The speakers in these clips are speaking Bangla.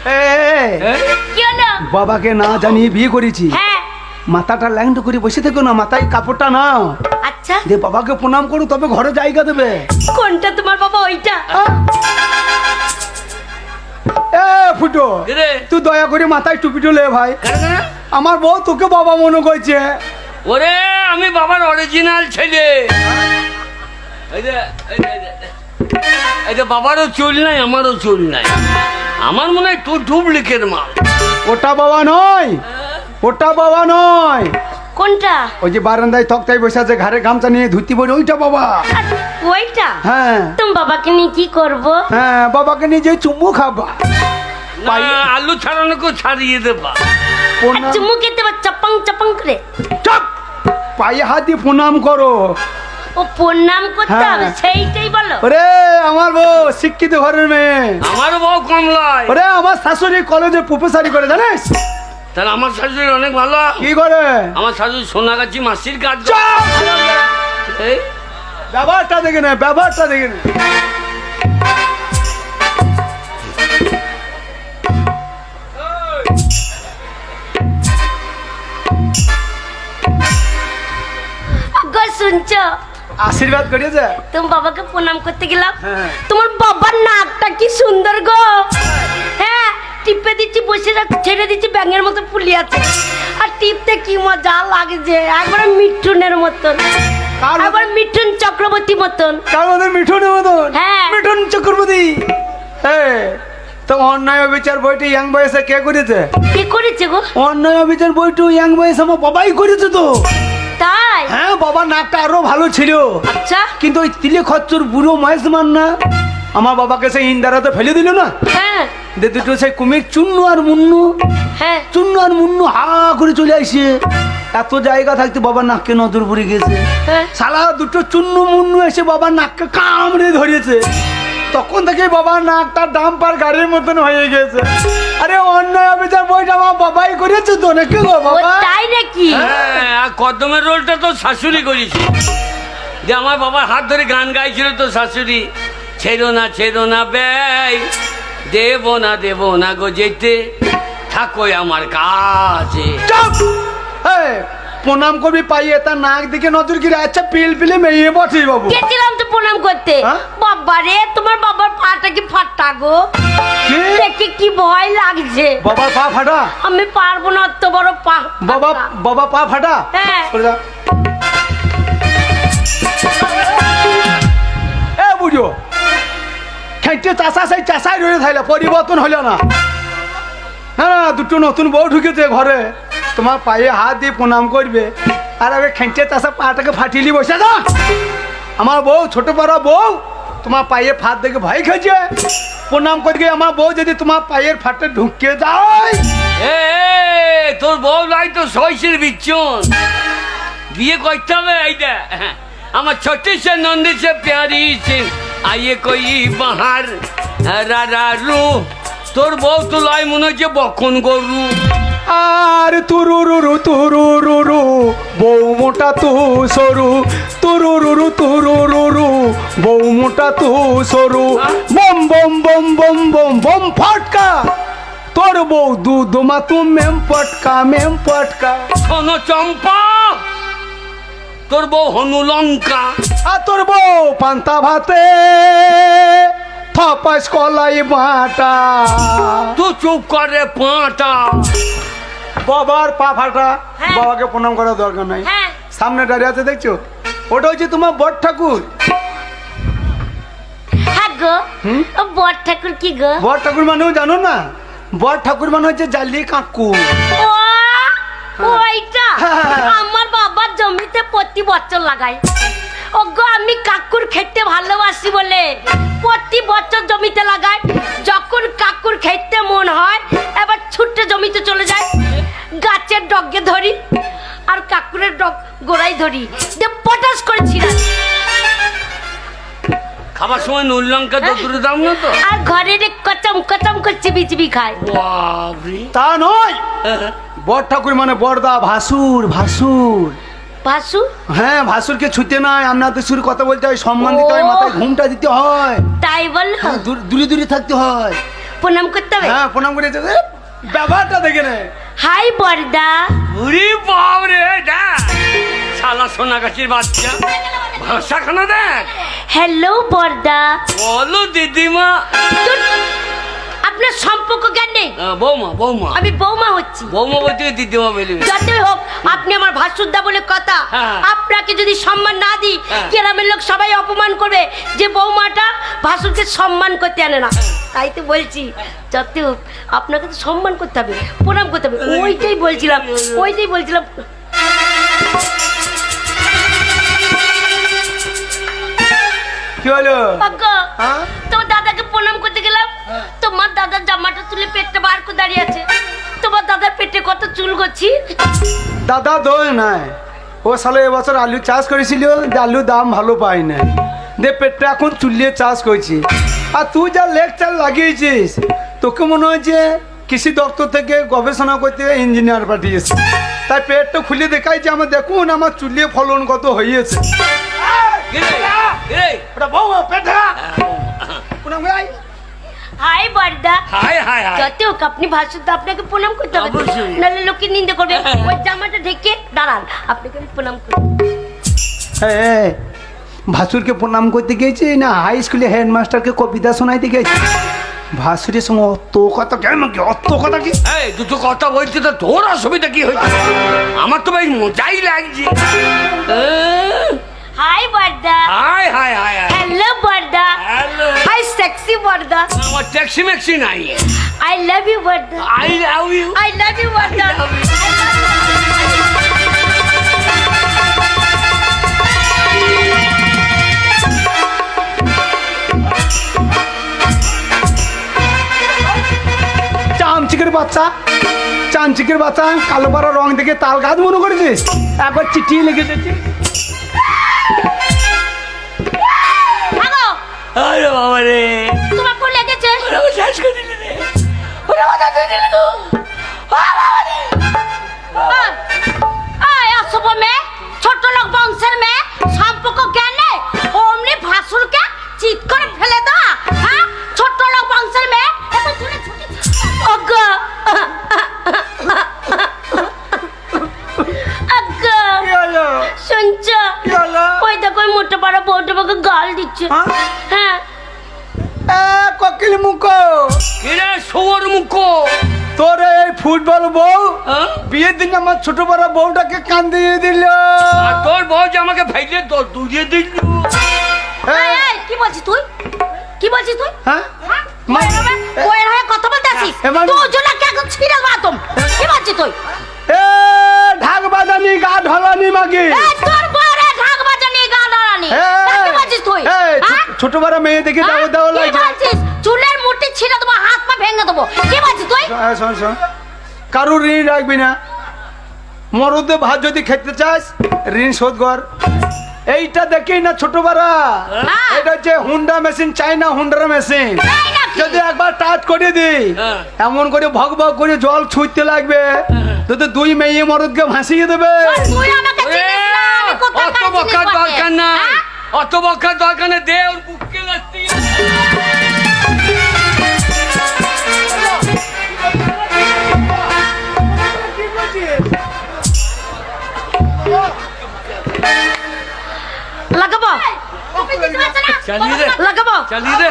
এ, কি হলো? বাবাকে না জানিয়ে বিয়ে করেছি। হ্যাঁ। মাথাটা ল্যাংটো করে বসে থেকো না মাথায় কাপড়টা না আচ্ছা। দে বাবাকে প্রণাম করো তবে ঘরে জায়গা দেবে। কোনটা তোমার বাবা ওইটা? এ ফুটো তুই দয়া করে মাথায় টুপি টুলে ভাই? আমার বউ তোকে বাবা মনে করছে। ওরে আমি বাবার অরিজিনাল ছেলে। এই যে, এই যে, যে, যে বাবারও চুল নাই আমারও চুল নাই। আমার মনে হয় তোর ডুপ্লিকেট মাল। ওটা বাবা নয়। ওটা বাবা নয়। কোনটা? ওই যে বারান্দায় তক্তায় বসে আছে ঘাড়ে গামছা নিয়ে ধুতি পরে ওইটা বাবা। ওইটা? হ্যাঁ। তুমি বাবাকে নিয়ে কি করব? হ্যাঁ বাবাকে নিজে চুম্বু খাবা। না আলু ছাড়ানোকে ছাড়িয়ে দেবা। চুমু খেতে বা চাপাং চাপাং করে। চপ! পায়ে হাত দিয়ে প্রণাম করো। ও প্রণাম করতে হ্যাঁ। হবে সেইটাই বলো। ওরে আমার বউ শিক্ষিত ঘরের মেয়ে। আমার বউ কমলায়। ওরে আমার শাশুড়ি কলেজে প্রফেসারি করে জানিস? তাহলে আমার শাশুড়ি অনেক ভালো। কি করে? আমার শাশুড়ি সোনাগাছি মাসির কাজ ব্যবহারটা দেখে নে ব্যবহারটা দেখে নে। গো শুনছো? আশীর্বাদ করিয়েছে তুমি বাবাকে প্রণাম করতে গেলাম। হ্যাঁ। তোমার বাবার নাকটা কি সুন্দর গো। হ্যাঁ টিপে দিচ্ছি বসে ছেড়ে দিচ্ছি ব্যাঙের মতো ফুলি আছে। আর টিপতে কি মজা লাগছে একবার মিঠুনের মতন। মতন? একবার মিঠুন চক্রবর্তী মতন। কার মধ্যে মিঠুন মতন? হ্যাঁ। মিঠুন চক্রবর্তী। হ্যাঁ তো অন্যায় অবিচার বইটি ইয়াং বয়সে কে করেছে? কি করেছে গো? অন্যায় অবিচার বইটু ইয়াং বয়সে আমার বাবাই করেছে তো। তাই? হ্যাঁ বাবার নাকটা আরও ভালো ছিল। আচ্ছা। কিন্তু ওই তিলে খচ্চর বুড়ো মহেশ মান না আমার বাবাকে সেই ইন্দারাতে ফেলে দিল না? হ্যাঁ। দে দুটো সেই কুমির চুন্নু আর মুন্নু। হ্যাঁ। চুন্নু আর মুন্নু হা করে চলে আসে। এত জায়গা থাকতে বাবার নাককে নজর পড়ে গেছে। হ্যাঁ। শালা দুটো চুন্নু মুন্নু এসে বাবার নাককে কামড়ে ধরেছে। তখন থেকে বাবার নাকটা ডাম্পার গাড়ির মতন হয়ে গেছে। আরে অন্যায় অবিচার বইটা আমার বাবাই করেছে তো নাকি গো বাবা? তাই নাকি? হ্যাঁ আর কদমের রোলটা তো শাশুড়ি করেছে। যে আমার বাবার হাত ধরে গান গাইছিল তো শাশুড়ি ছেড়ো না ছেড়ো না ব্যয় দেব না দেব না গো যেতে থাকো আমার কাছে। চুপ! এই, প্রণাম করবি পাইয়ে তার নাক দিকে নজর গিরে আচ্ছা পিল পিলে মেয়ে বটে বাবু। গেছিলাম তো প্রণাম করতে। হ্যাঁ? বাবা রে তোমার বাবার পাটা কি ফাটা গো? দেখে কি ভয় লাগছে। বাবার পা ফাটা? আমি পারব না অত বড় পা বাবা বাবা পা ফাটা? হ্যাঁ। এ বুঝো খেটে চাষা সেই চাষাই রয়ে থাইলে পরিবর্তন হলো না। হ্যাঁ দুটো নতুন বউ ঢুকেছে ঘরে। তোমার পায়ে হাত দিয়ে প্রণাম করবে। আর আমি খেঁচে চাষা পাটাকে ফাটিলি বসে যা আমার বউ, ছোট বড় বউ, তোমার পায়ে ফাট দেখে ভয় খেয়েছে প্রণাম করবে আমার বউ যদি তোমার পায়ের ফাটে ঢুকিয়ে যায় তোর বউ লাই তো শৈশীর বিচ্ছুন। বিয়ে করতে হবে এইটা আমার ছোটি সে নন্দী সে প্যারি সে আইয়ে কই বাহার। রা রা রু, তোর বউ তো লয় মনে হচ্ছে বকন গরু। আর তুরুরুরু তুরুরুরু বউ মোটা তু সরু। তুরুরুরু তুরুরুরু বউ মোটা তু সরু। বম বম বম বম বম বম ফটকা। তোর বউ দুধ মা তু মেম পটকা মেম পটকা শোনো চম্পা তোর বউ হনু লঙ্কা। আর তোর বউ পান্তা ভাতে থপাস কলাই বাটা। তুই চুপ করে পাঁটা। বাবার পা ফাটা হ্যাঁ। বাবাকে প্রণাম করার দরকার নাই। হ্যাঁ। সামনে দাঁড়িয়ে আছে দেখছ? ওটা হচ্ছে তোমার বট ঠাকুর। গো। হুম? ও বর ঠাকুর কি গো? বট ঠাকুর মানেও জানো না? বট ঠাকুর মানে হচ্ছে জালি কাকু। ওইটা। আমার বাবার জমিতে প্রতি বছর ওগো আমি কাকুর খেতে ভালোবাসি বলে প্রতি বছর জমিতে লাগাই যখন কাকুর খেতে মন হয় এবার ছুটে জমিতে চলে যায়। গাছের ডগে ধরি আর কাকুরের ডগ গোড়াই ধরি। দিয়ে পটাশ করে খাবার সময় নুন লঙ্কা তো দূরে দাম না তো। আর ঘরে রে কচম কচম করে চিবি চিবি খায়। বাবরে তা নয়। বট ঠাকুর মানে বড়দা ভাসুর ভাসুর। ভাসু হ্যাঁ ভাসুরকে ছুতে নাই আপনাদের সুর কথা বলতে হয় সম্মান দিতে হয় মাথায় ঘুমটা দিতে হয়। তাই হ্যাঁ, দূর- দূরে থাকতে হয়। প্রণাম করতে হবে? হ্যাঁ প্রণাম করে ব্যাপারটা দেখে নে। হাই বর্দা উরি বাপ রে দেখ। শালা সোনা গাছির বাচ্চা। ভাষা খানা দেখ। হ্যালো বর্দা বলো দিদিমা। আপনার সম্পর্ক জ্ঞান নেই? বৌমা বৌমা। আমি বৌমা হচ্ছি। বৌমা বলতে দিদিমা বলবি যতই হোক আপনি আমার ভাসুরদা বলে কথা। হ্যাঁ। আপনাকে যদি সম্মান না দিই হ্যাঁ। গ্রামের লোক সবাই অপমান করবে। যে বৌমাটা ভাসুরকে সম্মান করতে আনে না। তাই তো বলছি যতই হোক আপনাকে তো সম্মান করতে হবে প্রণাম করতে হবে। ওইটাই বলছিলাম ওইটাই বলছিলাম। কি হলো? পাক্কা হ্যাঁ? তোমার দাদাকে প্রণাম করতে গেলাম। তোমার দাদার জামাটা তুলে পেটটা বার করে দাঁড়িয়ে আছে। তোমার দাদার পেটে কত চুল করছি দাদা দোষ নাই। ও সালে এবছর আলু চাষ করেছিল যে আলুর দাম ভালো পাই না দে পেটটা এখন চুলিয়ে চাষ করছি। আর তুই যা লেকচার লাগিয়েছিস তোকে মনে হচ্ছে কৃষি দপ্তর থেকে গবেষণা করতে ইঞ্জিনিয়ার পাঠিয়েছে। তাই পেটটা খুলে দেখাই যে আমার দেখুন আমার চুলিয়ে ফলন কত হয়েছে? ওটা বউ পেটে আয়। হাই বারদা। হায় হায় হায় যত হোক আপনি ভাসুর তো আপনাকে প্রণাম করতে হবে। অবশ্যই। নাহলে লোকে নিন্দে করবে। হ্যাঁ। ওই জামাটা ঢেকে দাঁড়ান আপনাকে আমি প্রণাম করি। হ্যাঁ ভাসুরকে প্রণাম করতে গিয়েছি না হাই স্কুলে হেডমাস্টারকে কবিতা শোনাইতে গেছি ভাসুরের সঙ্গে অত কথা কেন কি? অত কথা কি? এই দুটো কথা বলছি তো তোর অসুবিধা কি হয়েছে? আমার তো ভাই মজাই লাগছে। হাই বারদা। হায় হায় হায় হায় সেক্সি বারদা আমার ট্যাক্সি ম্যাক্সি নাই I love you Baroda I love you I love you Baroda চামচিকের বাচ্চা চামচিকের বাচ্চা কালো পাড়া রং দেখে তাল গাছ মনে করেছিস? একবার চিঠি লিখে দিচ্ছি কোকিল মুখ। কিরে শুয়োর মুখ? তোর এই ফুটবল বউ হ্যাঁ? বিয়ের দিন আমার ছোট বড় বউটাকে কান্দিয়ে দিল। তোর বউ যে আমাকে ফেলে তোর দুধে দিল। হ্যাঁ? কি বলছিস তুই? কি বলছিস তুই? হ্যাঁ? হ্যাঁ? বউয়ের হয়ে- হয়ে কথা বলতে আসিস এবার- তুই জোনাকে এখন ছিঁড়ে মাতম কি বলছিস তুই? এ ঢাক বাজানি গা ঢলানি মাগি। তোর বউরে ঢাক বাজানি গা লড়ানি কি বলছিস তুই? হ্যাঁ? ছোট বড় মেয়ে দেখে দাও? দাও কি লাগে বলছিস? চুলের মুঠি ছিঁড়ে দেবো হাত পা ভেঙে দেবো। কি বলছিস তুই? হ্যাঁ, শোন শোন। কারুর ঋণ রাখবি না। মরদে ভাত যদি খেতে চাস ঋণ শোধ কর। এইটা দেখি না ছোট বাড়া। হ্যাঁ। এটা হচ্ছে হুন্ডা মেশিন চাইনা হুন্ডার মেশিন। যদি একবার টাচ করে দিই হ্যাঁ। এমন করে ভগ ভগ করে জল ছুঁতে লাগবে। তো তো দুই মেয়ে মরদকে ভাসিয়ে দেবে। তুই আমাকে চিনিস না আমি কোথাকার অত বকার দরকার হ্যাঁ? অত বকার দরকার নেই। দে ওর বুককে লাগতে চালিয়ে দে। লাগাবো। চালিয়ে দে।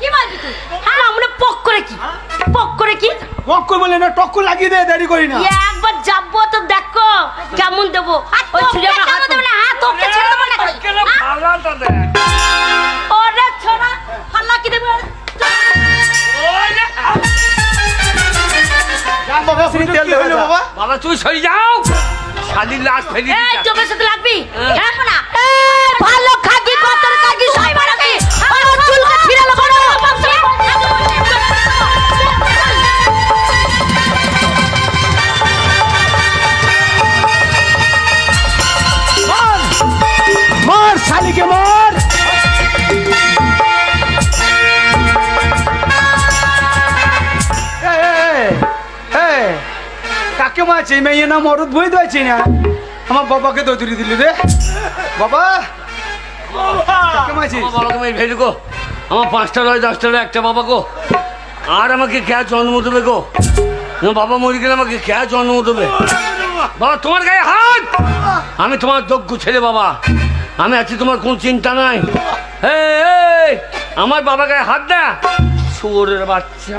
কি বলছিস তুই? হ্যাঁ আমরা পক করে কি? পক করে কি? টক্কর বলে না টক্কর লাগিয়ে দে দেরি করি না। একবার যাব তো দেখো কেমন দেবো। ওই ছুরি আমার হাত দেবো না হাত ওকে ছেড়ে দেবো না। কেন দে ওরে ছোড়া হাল্লা কি দেবো? বাবা শুনি তেল দেবে বাবা? বাবা তুই সরে যাও। শালির লাশ ফেলি এই সাথে লাগবি? হ্যাঁ। কাকে মারছি মেয়ে না মরদ বই দিয়েছি না। আমার বাবাকে দৌড়ি দিলি রে। বাবা! ফেলি গো। আমার পাঁচটা রয় দশটা রয় একটা বাবা গো। আর আমাকে কে জন্ম দেবে গো। বাবা মরে গেলে আমাকে কে জন্ম দেবে। বাবা তোমার গায়ে হাত! আমি তোমার যোগ্য ছেলে বাবা। আমি আছি তোমার কোনো চিন্তা নাই। এই, আমার বাবা গায়ে হাত দা। শুয়োরের বাচ্চা।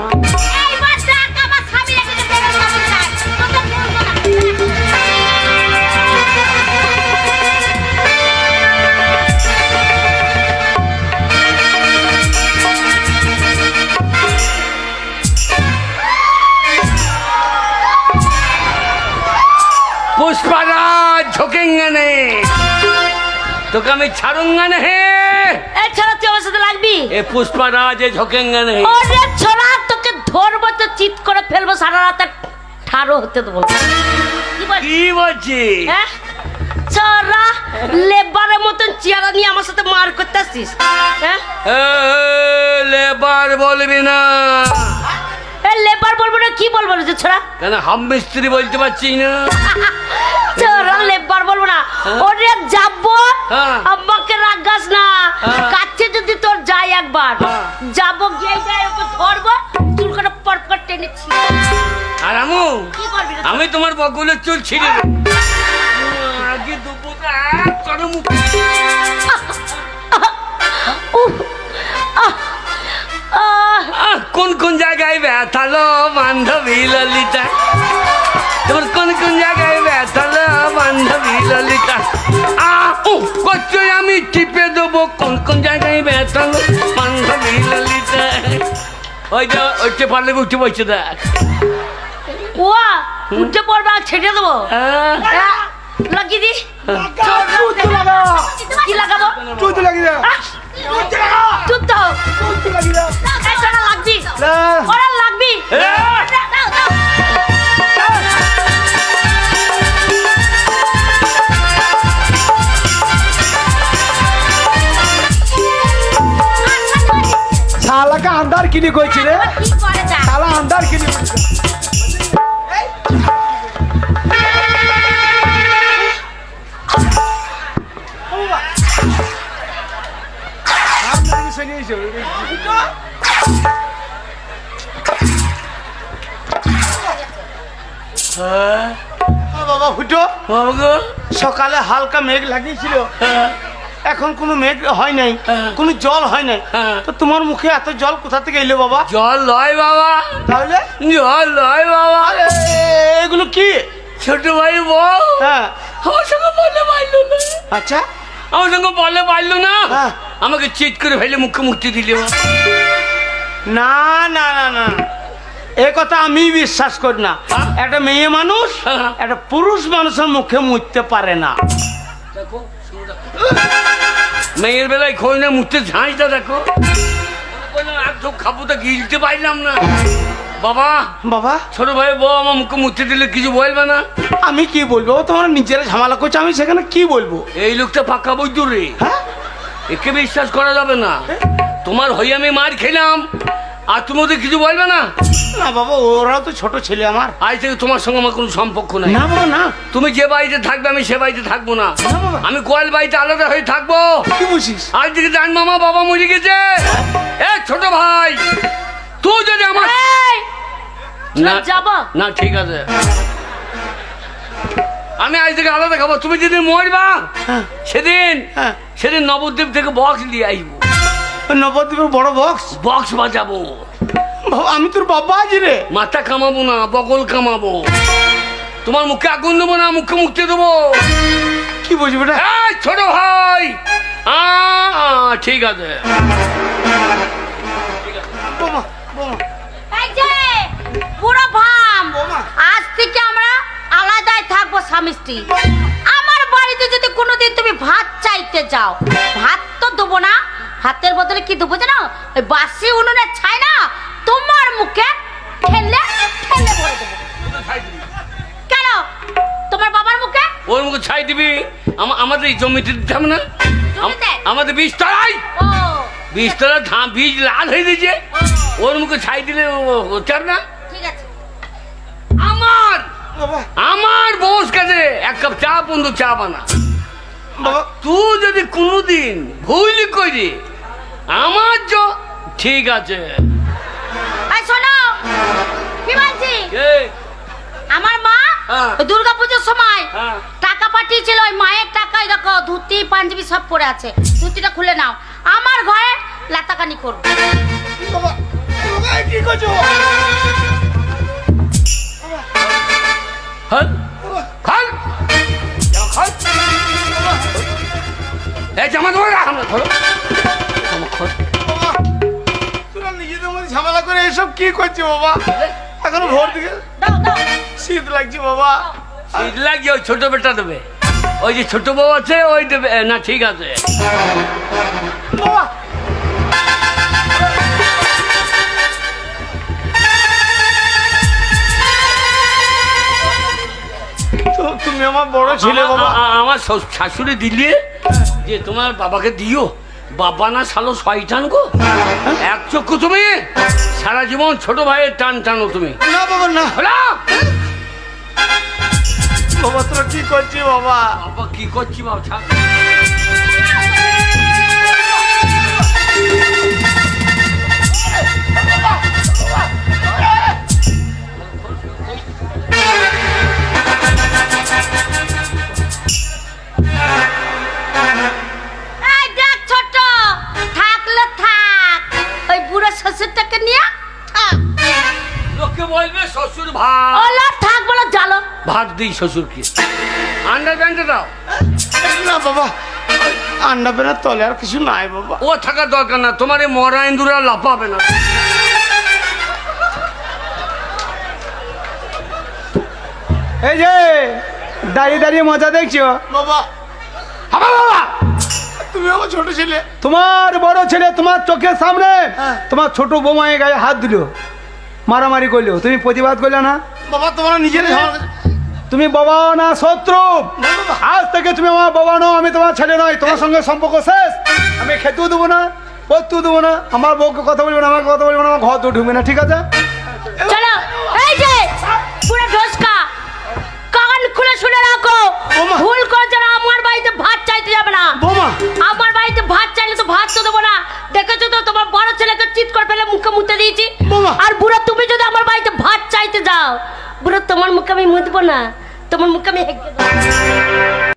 তোকে আমি ছাড়ুঙ্গা না হে এই ছোড়া তুই আমার সাথে লাগবি? এ পুষ্পরাজ এ ঝোঁকেঙ্গা নেই ওরে ছোড়া তোকে ধরবো তো চিৎ করে ফেলব সারা রাত ঠাড়ো হতে দেবো কি বল? বলছি হ্যাঁ? ছোড়া লেবারের মতন চেয়ারা নিয়ে আমার সাথে মার করতে আসছিস? হ্যাঁ? লেবার বলবি না। এ লেবার বলব না কি বলব ছোড়া? কেন হাম মিস্ত্রি বলতে পারছি না? ছোড়া বলব না ওরে যাব হ্যাঁ। আব্বাকে রাগাস না হ্যাঁ। কাছে যদি তোর যাই একবার হ্যাঁ। যাব গিয়ে যাই ওকে ধরবো চুল করে পট টেনেছি আর আমু কি করবি আমি তোমার বকুলের চুল ছিঁড়ে। আগে দুপুরে করে মুখ কোন কোন জায়গায় ব্যথালো বান্ধবী ললিতা তোমার কোন ও আমি টিপে দেবো। কোন কোন জায়গায় ব্যথালো বান্ধবী ললিতা ওই যে উঠতে পারলে উঠে বসে দেখ। ওয়া উঠে পড়বে আর ছেড়ে দেবো? আহ, আহ, লাগিয়ে দি কি লাগাবো? চুত লাগি দে আহ, চুপ তো চুত লাগি দে এই তোরা লাগবি? ওরা লাগবি? কিনি কইছি রে? শালা আন্দার কিনি? হ্যাঁ, ও বাবা ফুটো। গো, সকালে হালকা মেঘ লাগিয়েছিল। হ্যাঁ, এখন কোনো মেঘ হয় নাই হ্যাঁ। কোনো জল হয় নাই। হ্যাঁ। তো তোমার মুখে এত জল কোথা থেকে এলো বাবা? জল লয় বাবা। তাহলে? জল লয় বাবা। এগুলো কি? ছোট ভাই বউ। হ্যাঁ। আমার সঙ্গে বলে পারল না। আচ্ছা। আমার সঙ্গে বলে পারল না। আমাকে চিট করে ফেলে মুখে মুক্তি দিল না না না না। এ কথা আমি বিশ্বাস করি না? একটা মেয়ে মানুষ। একটা পুরুষ মানুষের মুখে মুততে পারে না। দেখো মেয়ের বেলায় খোঁজ না মুখতে ঝাঁঝটা দেখো। বললাম, খাব তো গিলতে পারলাম না। বাবা বাবা। ছোট ভাই বউ আমার মুখে মুখতে দিলে কিছু বলবে না? আমি কি বলব? ও তোমার নিজেরা ঝামেলা করছে আমি সেখানে কি বলব? এই লোকটা পাক্কা বৈদ্য রে হ্যাঁ? একে বিশ্বাস করা যাবে না। তোমার হয়ে আমি মার খেলাম। আর তুমি ওদের কিছু বলবে না? না বাবা ওরাও তো ছোট ছেলে আমার। আজ থেকে তোমার সঙ্গে আমার কোনো সম্পর্ক নাই। না বাবা না। তুমি যে বাড়িতে থাকবে আমি সে বাড়িতে থাকব না। না বাবা। আমি কোয়াল বাড়িতে আলাদা হয়ে থাকব। কি বলছিস আজ থেকে জান মামা বাবা মরে গেছে। এ ছোট ভাই তুই যদি আমার এই, না যাব। না ঠিক আছে। আমি আজ থেকে আলাদা খাব। তুমি যেদিন মরবা হ্যাঁ। সেদিন হ্যাঁ। সেদিন নবদ্বীপ থেকে বক্স নিয়ে আসব। নবদ্বীপের বড় বক্স বক্স বাজাবো। আমি তোর বাবা আছি রে। মাথা কামাবো না বগল কামাবো। তোমার মুখে আগুন দেবো না মুখে মুখতে দেবো। কি বলছি বেটা? এই, ছোট ভাই। আ, ঠিক আছে। পুরো ভাম। আজ থেকে আমরা আলাদাই থাকব স্বামী স্ত্রী। আমার বাড়িতে যদি কোনোদিন তুমি ভাত চাইতে যাও ভাত তো দেবো না হাতের বদলে কি দেবো জানো? ওই বাসি উনুনে ছাই না তোমার মুখে ঠেলে ঠেলে ভরে দেবো। কেন? তোমার বাবার মুখে? ওর মুখে ছাই দিবি? আমা- আমাদের এই জমিতে দিতে হবে না? আম- আমাদের বীজ তলায়। ও। বীজ তলায় ধান বীজ লাল হয়ে দিয়েছে ওর মুখে ছাই দিলে ও- হতে না? ঠিক আছে। আমার! আমার বস কাছে এক কাপ চা বন্ধু চা বানা। তুই যদি কোনোদিন ভুল করি আমার ঠিক আছে। শোনো। কি বলছি? আমার মা হ্যাঁ। দুর্গাপূজার সময় হ্যাঁ। টাকা পাঠিয়েছিল ওই মায়ের টাকা দেখো ধুতি পাঞ্জাবি সব পরে আছে। ধুতিটা খুলে নাও। আমার ঘরে লাতাকানি করব কি করছ? এই জামা ধরে রাখো ধরো এসব কি করছ বাবা? এখনও ভোর দিকে দাও দাও। শীত লাগছে বাবা। শীত লাগে ওই ছোট বেটা দেবে। ওই যে ছোট বউ আছে ওই দেবে। না ঠিক আছে। বাবা। তো তুমি আমার বড় ছেলে বাবা। আমার শাশুড়ি দিলে যে তোমার বাবাকে দিও। বাবা না শালো শয়তান গো। এক চক্ষু তুমি সারা জীবন ছোট ভাইয়ের টান টানো তুমি। না বাবা না। হলো? বাবা তোরা কি করছি বাবা? বাবা কি করছি বাবা শ্বশুরটাকে নিয়ে থাক লোকে বলবে শ্বশুর ভাত ওলা থাক বলে জ্বালো ভাত দিই শ্বশুরকে। আন্ডার প্যান্টে দাও। না বাবা আন্ডা পেনার তলে আর কিছু নাই বাবা। ও থাকার দরকার না তোমার এই মরা ইন্দুরা লাফাবে না। এই যে দাঁড়িয়ে দাঁড়িয়ে মজা দেখছ? বাবা। হাবা বাবা। তুমি আমার ছোট ছেলে। তোমার বড় ছেলে তোমার চোখের সামনে। হ্যাঁ। তোমার ছোট বোমায়ের গায়ে হাত দিল। মারামারি করল। তুমি প্রতিবাদ করলে না? বাবা তোমরা নিজেরাই ঝামেলা তুমি বাবা না শত্রু। আজ থেকে তুমি আমার বাবা নও আমি তোমার ছেলে নয় তোমার সঙ্গে সম্পর্ক শেষ। আমি খেতেও দেবো না পড়তেও দেবো না। আমার বউকে কথা বলব না আমার কথা বলব না আমার ঘর তো ঢুকবে না ঠিক আছে? চলো। এই যে পুরো ঢোসকা কান খুলে শুনে রাখো। ভুল করছ না আমার বাড়িতে ভাত চাইতে যাবে না। বোমা। আমার বাড়িতে ভাত চাইলে তো ভাত তো দেবো না। দেখেছ তো তোমার বড় ছেলেকে চিৎ করে ফেলে মুখে মুতে দিয়েছি। আর বুড়া তুমি যদি আমার বাড়িতে ভাত চাইতে যাও বুড়ো তোমার মুখে আমি মুতবো না। তোমার মুখে আমি